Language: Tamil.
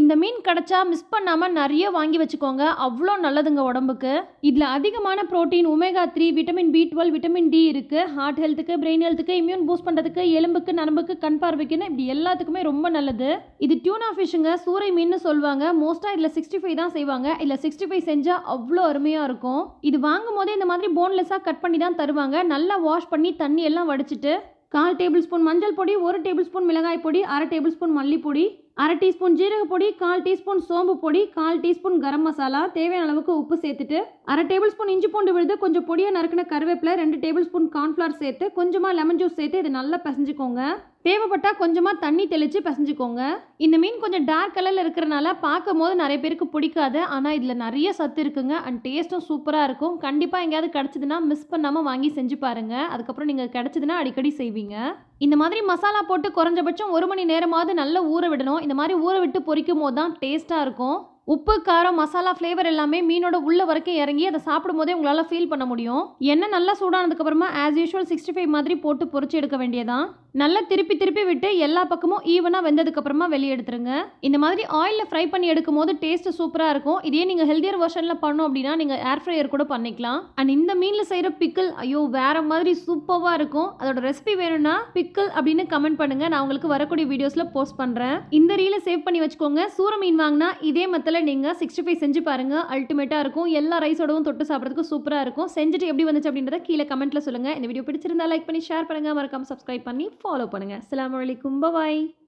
இந்த மீன் கிடைச்சா மிஸ் பண்ணாமல் நிறைய வாங்கி வச்சுக்கோங்க. அவ்வளோ நல்லதுங்க உடம்புக்கு. இதில் அதிகமான protein omega three vitamin B twelve vitamin D இருக்குது ஹார்ட் ஹெல்த்துக்கு பிரெயின் ஹெல்த்துக்கு இம்யூன் பூஸ்ட் பண்ணுறதுக்கு எலும்புக்கு நரம்புக்கு கண் பார்வைக்குன்னு இப்படி எல்லாத்துக்குமே ரொம்ப நல்லது. இது டியூனா ஃபிஷ்ஷுங்க சூறை மீன் சொல்லுவாங்க மோஸ்ட்டாக இதில் சிக்ஸ்டி ஃபைவ் தான் செய்வாங்க. இதில் சிக்ஸ்டி ஃபைவ் செஞ்சால் அவ்வளோ அருமையாக இருக்கும். இது வாங்கும் போதே இந்த மாதிரி போன்லெஸ்ஸாக கட் பண்ணி தான் தருவாங்க. நல்லா வாஷ் பண்ணி தண்ணி எல்லாம் வடிச்சிட்டு கால் டேபிள் ஸ்பூன் மஞ்சள் பொடி ஒரு டேபிள் ஸ்பூன் மிளகாய் பொடி அரை டேபிள் ஸ்பூன் மல்லிப்பொடி அரை டீஸ்பூன் ஜீரக பொடி கால் டீஸ்பூன் சோம்பு பொடி கால் டீஸ்பூன் கரம் மசாலா தேவையான அளவுக்கு உப்பு சேர்த்துட்டு அரை டேபிள் ஸ்பூன் இஞ்சி பூண்டு விழுது கொஞ்சம் பொடியாக நறுக்கின கருவேப்பிலை ரெண்டு டேபிள் ஸ்பூன் கார்ன்ஃப்ளவர் சேர்த்து கொஞ்சமாக லெமன் ஜூஸ் சேர்த்து இதை நல்லா பிசைஞ்சுக்கோங்க. தேவைப்பட்டால் கொஞ்சமாக தண்ணி தெளித்து பிசைஞ்சுக்கோங்க. இந்த மீன் கொஞ்சம் டார்க் கலரில் இருக்கிறனால பார்க்கும் போது நிறைய பேருக்கு பிடிக்காது. ஆனால் இதில் நிறைய சத்து இருக்குங்க. அண்ட் டேஸ்ட்டும் சூப்பராக இருக்கும். கண்டிப்பாக எங்கேயாவது கிடச்சிதுன்னா மிஸ் பண்ணாமல் வாங்கி செஞ்சு பாருங்கள் அதுக்கப்புறம் நீங்கள் கிடச்சிதுன்னா அடிக்கடி செய்வீங்க. இந்த மாதிரி மசாலா போட்டு குறைஞ்சபட்சம் ஒரு மணி நேரமாவது நல்லா ஊற விடணும். இந்த மாதிரி ஊற விட்டு பொரிக்கும் போது தான் டேஸ்ட்டாக இருக்கும். உப்பு காரம் மசாலா ஃப்ளேவர் எல்லாமே மீனோட உள்ள வரைக்கும் இறங்கி அதை சாப்பிடும் போதே உங்களால் ஃபீல் பண்ண முடியும். எண்ணெய் நல்லா சூடானதுக்கப்புறமா ஆஸ் யூஷுவல் சிக்ஸ்டி ஃபைவ் மாதிரி போட்டு பொறிச்சு எடுக்க வேண்டியதான் நல்லா திருப்பி திருப்பி விட்டு எல்லா பக்கமும் ஈவனாக வெந்ததுக்கப்புறமா வெளியே எடுத்துருங்க. இந்த மாதிரி ஆயிலில் ஃப்ரை பண்ணி எடுக்கும் போது டேஸ்ட் சூப்பராக இருக்கும். இதே நீங்கள் ஹெல்தியர் வெர்ஷனில் பண்ணோம் அப்படின்னா நீங்கள் ஏர் ஃப்ரையர் கூட பண்ணிக்கலாம். அண்ட் இந்த மீனில் செய்கிற பிக்கிள் ஐயோ வேற மாதிரி சூப்பராக இருக்கும். அதோட ரெசிபி வேணும்னா பிக்கிள் அப்படின்னு கமெண்ட் பண்ணுங்கள் நான் உங்களுக்கு வரக்கூடிய வீடியோஸில் போஸ்ட் பண்ணுறேன் இந்த ரீலை சேவ் பண்ணி வச்சுக்கோங்க. சூர மீன் வாங்கினா இதே மெத்தடில் நீங்கள் சிக்ஸ்டி ஃபைவ் செஞ்சு பாருங்கள் அல்டிமேட்டாக இருக்கும். எல்லா ரைஸோடவும் தொட்டு சாப்பிட்றதுக்கு சூப்பராக இருக்கும். செஞ்சுட்டு எப்படி வந்துச்சு அப்படின்றத கீழே கமெண்ட்டில் சொல்லுங்கள் இந்த வீடியோ பிடிச்சிருந்தா லைக் பண்ணி ஷேர் பண்ணுங்கள் மறக்காமல் சப்ஸ்கிரைப் பண்ணி ஃபாலோ பண்ணுங்கள் அஸ்ஸலாமு அலைக்கும். பாய்